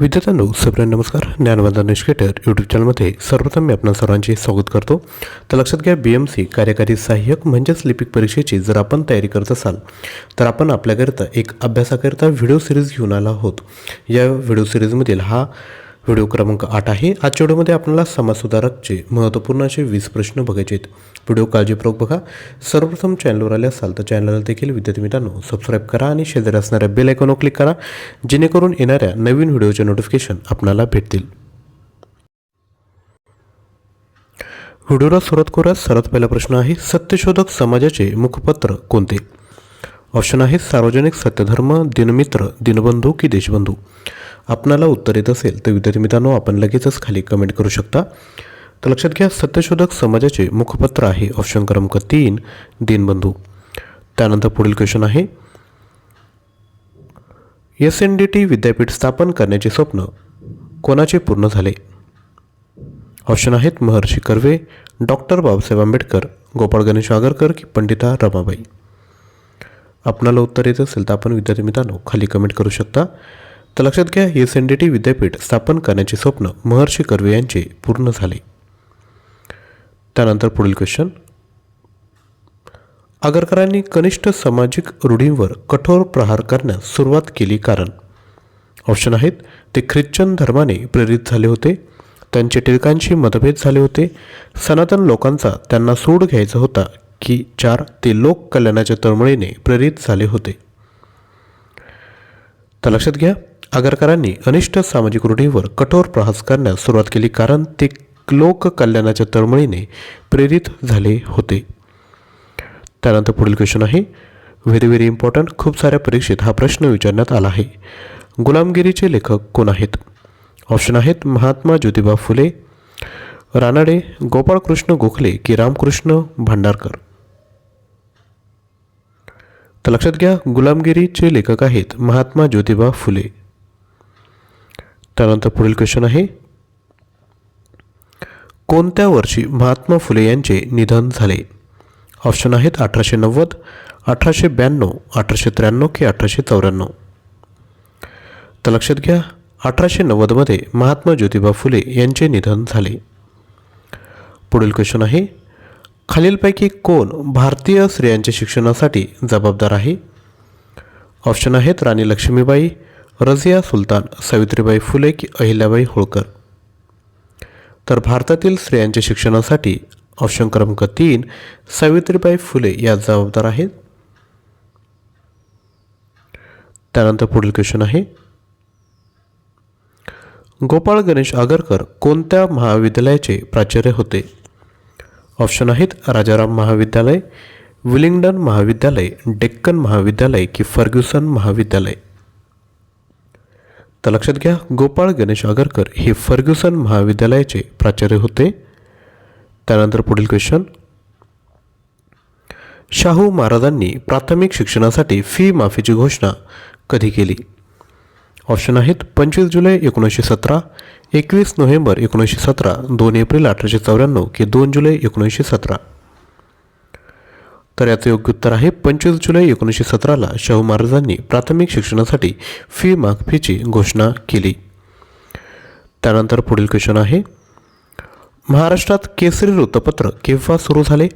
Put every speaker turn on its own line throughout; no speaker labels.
विद्यार्थ्यांनो सगळ्यांना नमस्कार. ज्ञानवर्धन निष्केटर यूट्यूब चॅनलमध्ये सर्वप्रथम मी आपणा सर्वांचे स्वागत करतो. तर लक्षात घ्या बी एम सी कार्यकारी सहाय्यक म्हणजेच लिपिक परीक्षेची जर आपण तयारी करत असाल तर आपण आपल्याकरिता एक अभ्यासाकरिता व्हिडिओ सिरीज घेऊन आला आहोत. या व्हिडिओ सिरीजमधील हा व्हिडिओ क्रमांक आठ आहे. आजच्या व्हिडिओमध्ये आपल्याला समाजसुधारकचे महत्त्वपूर्ण असे वीस प्रश्न बघायचे आहेत. व्हिडिओ काळजीपूर्वक बघा. सर्वप्रथम चॅनलवर आले असाल तर चॅनलला देखील विद्यार्थी मित्रांनो सबस्क्राईब करा आणि शेजारी असणाऱ्या बेल आयकॉनवर क्लिक करा. जेणेकरून येणाऱ्या नवीन व्हिडिओचे नोटिफिकेशन आपल्याला भेटतील. व्हिडिओला सुरुवात करूया. सर्वात पहिला प्रश्न आहे सत्यशोधक समाजाचे मुखपत्र कोणते? ऑप्शन आहे सार्वजनिक सत्यधर्म दिनमित्र दिनबंधू की देशबंधू? आपणाला उत्तर येत असेल तर विद्यार्थी मित्रांनो आपण लगेचच खाली कमेंट करू शकता. तर लक्षात घ्या सत्यशोधक समाजाचे मुखपत्र आहे ऑप्शन क्रमांक तीन दीनबंधू. त्यानंतर पुढील क्वेश्चन आहे. एस एन डी टी विद्यापीठ स्थापन करण्याचे स्वप्न कोणाचे पूर्ण झाले? ऑप्शन आहेत महर्षी कर्वे डॉक्टर बाबासाहेब आंबेडकर गोपाळ गणेश आगरकर की पंडिता रमाबाई. आपणाला उत्तर येत असेल तर आपण विद्यार्थी मित्रांनो खाली कमेंट करू शकता. तर लक्षात घ्या एस एन डी टी विद्यापीठ स्थापन करण्याचे स्वप्न महर्षी कर्वे यांचे पूर्ण झाले. त्यानंतर पुढील क्वेश्चन आगरकरांनी कनिष्ठ सामाजिक रूढींवर कठोर प्रहार करण्यास सुरुवात केली कारण? ऑप्शन आहेत ते ख्रिश्चन धर्माने प्रेरित झाले होते त्यांचे टिळकांशी मतभेद झाले होते सनातन लोकांचा त्यांना सूड घ्यायचा होता की चार ते लोक कल्याणाच्या तळमळीने प्रेरित झाले होते. तर लक्षात घ्या आगरकरांनी अनिष्ट सामाजिक रूढीवर कठोर प्रहास करण्यास सुरुवात केली कारण ते लोक कल्याणाच्या तळमळीने प्रेरित झाले होते. त्यानंतर पुढील क्वेश्चन आहे व्हेरी व्हेरी इम्पॉर्टंट खूप साऱ्या परीक्षेत हा प्रश्न विचारण्यात आला आहे. गुलामगिरीचे लेखक कोण आहेत? ऑप्शन आहेत महात्मा ज्योतिबा फुले रानाडे गोपाळकृष्ण गोखले की रामकृष्ण भांडारकर. तर लक्षात घ्या गुलामगिरीचे लेखक आहेत महात्मा ज्योतिबा फुले. त्यानंतर पुढील क्वेश्चन आहे. कोणत्या वर्षी महात्मा फुले यांचे निधन झाले? ऑप्शन आहेत अठराशे नव्वद अठराशे ब्याण्णव अठराशे त्र्याण्णव की अठराशे चौऱ्याण्णव. तर लक्षात घ्या अठराशे नव्वदमध्ये महात्मा ज्योतिबा फुले यांचे निधन झाले. पुढील क्वेश्चन आहे खालीलपैकी कोण भारतीय स्त्रियांच्या शिक्षणासाठी जबाबदार आहे? ऑप्शन आहेत राणी लक्ष्मीबाई रझिया सुलतान सावित्रीबाई फुले की अहिल्याबाई होळकर. तर भारतातील स्त्रियांच्या शिक्षणासाठी ऑप्शन क्रमांक तीन सावित्रीबाई फुले या जबाबदार आहेत. त्यानंतर पुढील क्वेश्चन आहे. गोपाळ गणेश आगरकर कोणत्या महाविद्यालयाचे प्राचार्य होते? ऑप्शन आहेत राजाराम महाविद्यालय विलिंग्डन महाविद्यालय डेक्कन महाविद्यालय की फर्ग्युसन महाविद्यालय. तर लक्षात घ्या गोपाळ गणेश आगरकर हे फर्ग्युसन महाविद्यालयाचे प्राचार्य होते. त्यानंतर पुढील क्वेश्चन शाहू महाराजांनी प्राथमिक शिक्षणासाठी फी माफीची घोषणा कधी केली? ऑप्शन आहेत पंचवीस जुलै एकोणीसशे सतरा एकवीस नोव्हेंबर एकोणीसशे सतरा दोन एप्रिल अठराशे चौऱ्याण्णव की दोन जुलै एकोणीसशे सतरा. तर याचं योग्य उत्तर आहे पंचवीस जुलै एकोणीसशे सतराला शाहू महाराजांनी प्राथमिक शिक्षणासाठी फी माफीची घोषणा केली. त्यानंतर पुढील क्वेश्चन आहे महाराष्ट्रात केसरी वृत्तपत्र केव्हा सुरू झाले?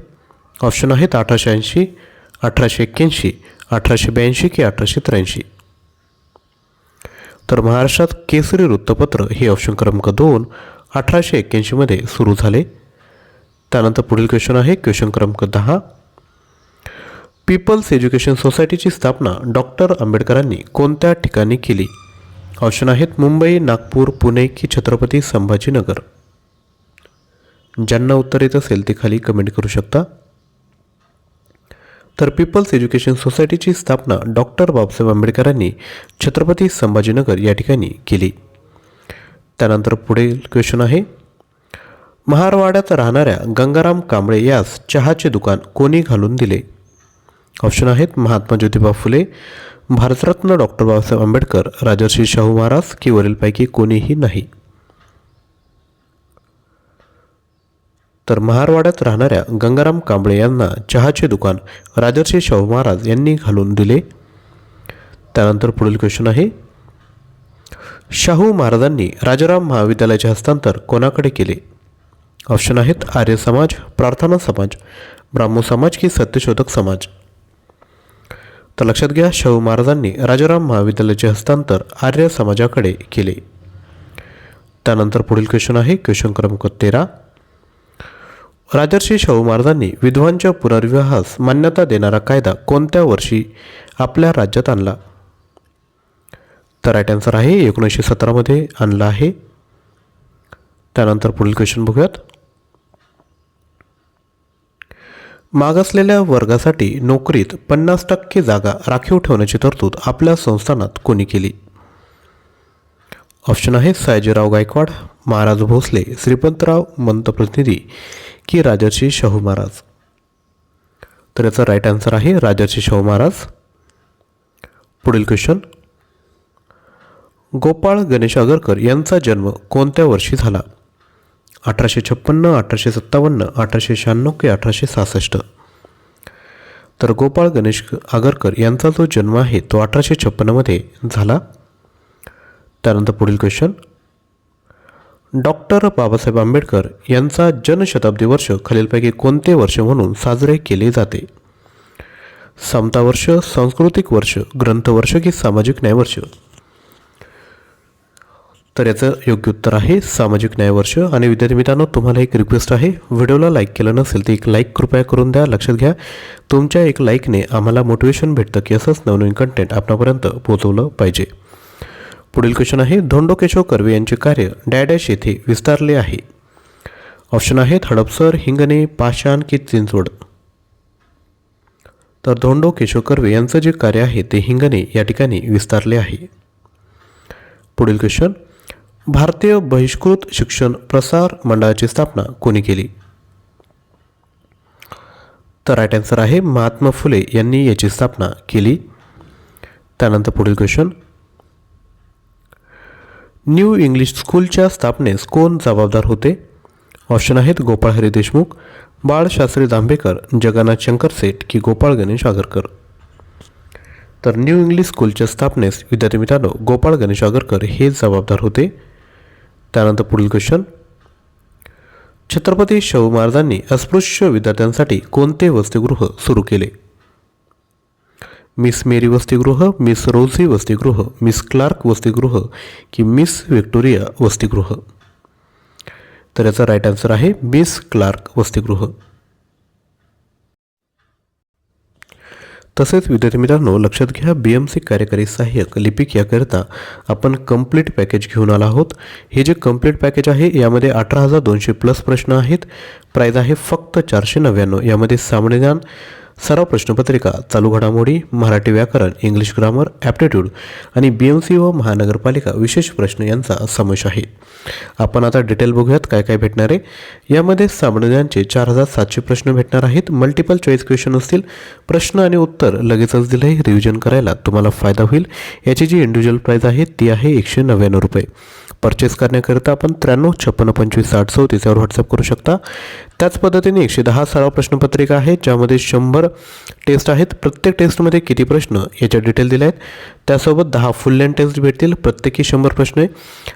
ऑप्शन आहेत अठराशे ऐंशी अठराशे एक्क्याऐंशी अठराशे ब्याऐंशी की अठराशे त्र्याऐंशी. तर महाराष्ट्रात केसरी वृत्तपत्र हे ऑप्शन क्रमांक दोन अठराशे एक्क्याऐंशीमध्ये सुरू झाले. त्यानंतर पुढील क्वेश्चन आहे क्वेश्चन क्रमांक दहा पीपल्स एज्युकेशन सोसायटीची स्थापना डॉक्टर आंबेडकरांनी कोणत्या ठिकाणी केली? ऑप्शन आहेत मुंबई नागपूर पुणे की छत्रपती संभाजीनगर. ज्यांना उत्तर येत असेल ते खाली कमेंट करू शकता. तर पीपल्स एज्युकेशन सोसायटीची स्थापना डॉक्टर बाबासाहेब आंबेडकरांनी छत्रपती संभाजीनगर या ठिकाणी केली. त्यानंतर पुढील क्वेश्चन आहे. महारवाड्यात राहणाऱ्या गंगाराम कांबळे यास चहाचे दुकान कोणी घालून दिले? ऑप्शन आहेत महात्मा ज्योतिबा फुले भारतरत्न डॉक्टर बाबासाहेब आंबेडकर राजर्षी शाहू महाराज की वरीलपैकी कोणीही नाही. तर महारवाड्यात राहणाऱ्या गंगाराम कांबळे यांना चहाचे दुकान राजर्षी शाहू महाराज यांनी घालून दिले. त्यानंतर पुढील क्वेश्चन आहे शाहू महाराजांनी राजाराम महाविद्यालयाचे हस्तांतर कोणाकडे केले? ऑप्शन आहेत आर्य समाज प्रार्थना समाज ब्राह्मो समाज की सत्यशोधक समाज. तर लक्षात घ्या शाहू महाराजांनी राजाराम महाविद्यालयाचे हस्तांतर आर्य समाजाकडे केले. त्यानंतर पुढील क्वेश्चन आहे क्वेश्चन क्रमांक तेरा. राजर्षी शाहू महाराजांनी विधवांच्या पुनर्विवाहास मान्यता देणारा कायदा कोणत्या वर्षी आपल्या राज्यात आणला? तर राईट आन्सर आहे एकोणीसशे सतरामध्ये आणला आहे. त्यानंतर पुढील क्वेश्चन बघूयात. मागासलेल्या वर्गासाठी नोकरीत पन्नास टक्के जागा राखीव ठेवण्याची तरतूद आपल्या संस्थानात कोणी केली? ऑप्शन आहे सयाजीराव गायकवाड महाराज भोसले श्रीपंतराव मंतप्रतिनिधी की राजर्षी शाहू महाराज? तर याचा राईट आन्सर आहे राजर्षी शाहू महाराज. पुढील क्वेश्चन गोपाळ गणेश आगरकर यांचा जन्म कोणत्या वर्षी झाला? अठराशे छप्पन्न अठराशे सत्तावन्न अठराशे शहाण्णव ते अठराशे सहासष्ट. तर गोपाळ गणेश आगरकर यांचा जो जन्म आहे तो अठराशे छप्पन्नमध्ये झाला. त्यानंतर पुढील क्वेश्चन डॉक्टर बाबासाहेब आंबेडकर यांचा जनशताब्दी वर्ष खालीलपैकी कोणते वर्ष म्हणून साजरे केले जाते? समता वर्ष सांस्कृतिक वर्ष ग्रंथवर्ष की सामाजिक न्याय वर्ष? तर याचं योग्य उत्तर आहे. सामाजिक न्याय वर्ष. आणि विद्यार्थी मित्रांनो तुम्हाला एक रिक्वेस्ट आहे. व्हिडिओला लाईक केलं नसेल तर एक लाईक कृपया करून द्या. लक्षात घ्या तुमच्या एक लाईकने आम्हाला मोटिवेशन भेटतं की असंच नवनवीन कंटेंट आपणापर्यंत पोहोचवलं पाहिजे. पुढील क्वेश्चन आहे धोंडो केशव कर्वे यांचे कार्य डॅडॅश येथे विस्तारले आहे. ऑप्शन आहेत हडपसर हिंगणे पाषाण की चिंचवड. तर धोंडो केशव कर्वे यांचं जे कार्य आहे ते हिंगणे या ठिकाणी विस्तारले आहे. पुढील क्वेश्चन भारतीय बहिष्कृत शिक्षण प्रसार मंडळाची स्थापना कोणी केली? तर राईट आन्सर आहे महात्मा फुले यांनी याची स्थापना केली. त्यानंतर पुढील क्वेश्चन न्यू इंग्लिश स्कूलच्या स्थापनेस कोण जबाबदार होते? ऑप्शन आहेत गोपाळ हरी देशमुख बाळशास्त्री जांभेकर जगन्नाथ शंकर सेठ की गोपाळ गणेश आगरकर. तर न्यू इंग्लिश स्कूलच्या स्थापनेस विद्यार्थी मित्रांनो गोपाळ गणेश आगरकर हे जबाबदार होते. त्यानंतर पुढील क्वेश्चन छत्रपती शाहू महाराजांनी अस्पृश्य विद्यार्थ्यांसाठी कोणते वसतिगृह सुरू केले? मिस मेरी वसतिगृह मिस रोझी वसतिगृह मिस क्लार्क वसतिगृह की मिस व्हिक्टोरिया वसतिगृह? तर याचा राईट आन्सर आहे मिस क्लार्क वसतिगृह. तसेच विद्यार्थी मित्रांनो लक्षात घ्या बी एम सी कार्यकारी सहाय्यक लिपिक याकरिता आपण कंप्लीट पॅकेज घेऊन आला आहोत. हे जे कंप्लीट पॅकेज आहे यामध्ये अठरा हजार दोनशे प्लस प्रश्न आहेत. प्राईज आहे फक्त चारशे नव्याण्णव. यामध्ये सामान्य ज्ञान सराव प्रश्नपत्रिका चालू घडामोडी मराठी व्याकरण इंग्लिश ग्रामर ॲप्टिट्यूड आणि बी एम सी व महानगरपालिका विशेष प्रश्न यांचा समावेश आहे. आपण आता डिटेल बघूयात काय काय भेटणार आहे. यामध्ये सामान्यांचे चार हजार सातशे प्रश्न भेटणार आहेत. मल्टिपल चॉईस क्वेश्चन असतील. प्रश्न आणि उत्तर लगेचच दिले रिव्हिजन करायला तुम्हाला फायदा होईल. याची जी इंडिव्हिज्युअल प्राईज आहे ती आहे एकशे नव्याण्णव रुपये. परचेस करण्याकरिता आपण त्र्याण्णव छप्पन्न पंचवीस साठ चौतीस यावर व्हॉट्सअप करू शकता. त्याच पद्धतीने एकशे दहा सराव प्रश्नपत्रिका आहे ज्यामध्ये शंभर टेस्ट आहेत. प्रत्येक टेस्टमध्ये किती प्रश्न याच्या डिटेल दिल्या आहेत. त्यासोबत दहा फुल लेंथ टेस्ट भेटतील. प्रत्येकी शंभर प्रश्न आहे.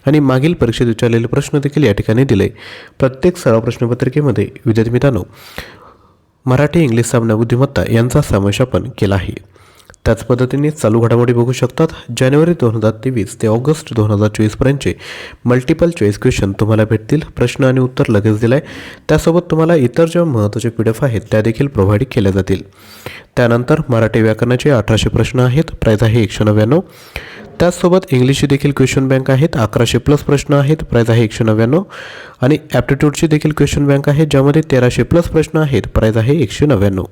आणि मागील परीक्षेत विचारलेले प्रश्न देखील या ठिकाणी दिले प्रत्येक सराव प्रश्नपत्रिकेमध्ये विद्यार्थी मित्रांनो मराठी इंग्लिश सामना बुद्धिमत्ता यांचा समावेश आपण केला आहे. त्याच पद्धतीने चालू घडामोडी बघू शकतात. जानेवारी दोन हजार तेवीस ते ऑगस्ट दोन हजार चोवीसपर्यंतचे मल्टिपल चॉईस क्वेश्चन तुम्हाला भेटतील. प्रश्न आणि उत्तर लगेच दिलं आहे त्यासोबत तुम्हाला इतर ज्या महत्त्वाचे पी डी एफ आहेत त्या देखील प्रोव्हाइड केल्या जातील. त्यानंतर मराठी व्याकरणाचे अठराशे प्रश्न आहेत. प्राईज आहे एकशे नव्याण्णव. त्याचसोबत इंग्लिशची देखील क्वेश्चन बँक आहेत. अकराशे प्लस प्रश्न आहेत. प्राईज आहे एकशे नव्याण्णव. आणि ॲप्टिट्यूडची देखील क्वेश्चन बँक आहे ज्यामध्ये तेराशे प्लस प्रश्न आहेत. प्राईज आहे एकशे नव्याण्णव.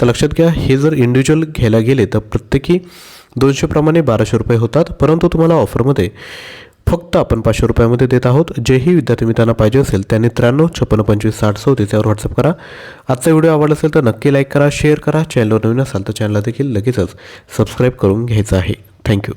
तर लक्षात घ्या हे जर इंडिव्हिज्युअल घ्यायला गेले तर प्रत्येकी दोनशेप्रमाणे बाराशे रुपये होतात. परंतु तुम्हाला ऑफरमध्ये फक्त आपण पाचशे रुपयामध्ये देत आहोत. जेही विद्यार्थी मित्रांना पाहिजे असेल त्यांनी त्र्याण्णव छप्पन्न पंचवीस साठ चौतीस यावर व्हॉट्सअप करा. आजचा व्हिडिओ आवडला असेल तर नक्की लाईक करा शेअर करा. चॅनलवर नवीन असाल तर चॅनलला देखील लगेचच सबस्क्राईब करून घ्यायचं आहे. थँक्यू